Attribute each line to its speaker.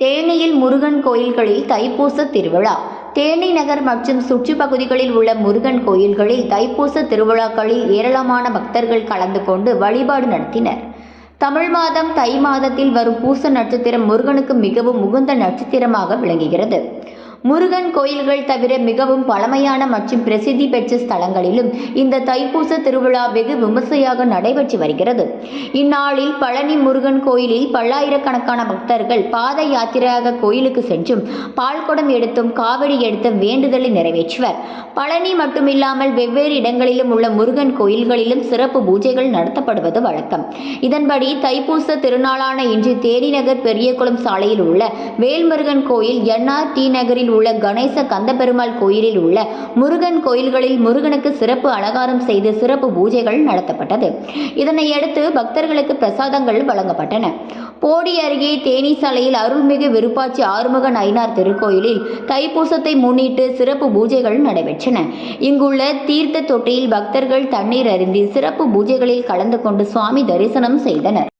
Speaker 1: தேனியில் முருகன் கோயில்களில் தைப்பூச திருவிழா. தேனி நகர் மற்றும் சுற்றுப்பகுதிகளில் உள்ள முருகன் கோயில்களில் தைப்பூச திருவிழாக்களில் ஏராளமான பக்தர்கள் கலந்து கொண்டு வழிபாடு நடத்தினர். தமிழ் மாதம் தை மாதத்தில் வரும் பூச நட்சத்திரம் முருகனுக்கு மிகவும் உகந்த நட்சத்திரமாக விளங்குகிறது. முருகன் கோயில்கள் தவிர மிகவும் பழமையான மற்றும் பிரசித்தி பெற்ற ஸ்தலங்களிலும் இந்த தைப்பூச திருவிழா வெகு விமர்சையாக நடைபெற்று வருகிறது. இந்நாளில் பழனி முருகன் கோயிலில் பல்லாயிரக்கணக்கான பக்தர்கள் பாத யாத்திரையாக கோயிலுக்கு சென்றும் பால்குடம் எடுத்தும் காவடி எடுத்தும் வேண்டுதலை நிறைவேற்றுவர். பழனி மட்டுமில்லாமல் வெவ்வேறு இடங்களிலும் உள்ள முருகன் கோயில்களிலும் சிறப்பு பூஜைகள் நடத்தப்படுவது வழக்கம். இதன்படி தைப்பூச திருநாளான இன்று தேனிநகர் பெரியகுளம் சாலையில் உள்ள வேல்முருகன் கோயில் என்ஆர் டி நகரில் உள்ள கணேச கந்தபெருமாள் கோயிலில் உள்ள முருகன் கோயில்களில் முருகனுக்கு சிறப்பு அலங்காரம் செய்து சிறப்பு பூஜைகள் நடத்தப்பட்டது. இதனையடுத்து பக்தர்களுக்கு பிரசாதங்கள் வழங்கப்பட்டன. போடி அருகே தேனி சாலையில் அருள்மிகு விருப்பாச்சி ஆறுமுக நயினார் திருக்கோயிலில் தைப்பூசத்தை முன்னிட்டு சிறப்பு பூஜைகள் நடைபெற்றன. இங்குள்ள தீர்த்த தொட்டியில் பக்தர்கள் தண்ணீர் அருந்தி சிறப்பு பூஜைகளில் கலந்து கொண்டு சுவாமி தரிசனம் செய்தனர்.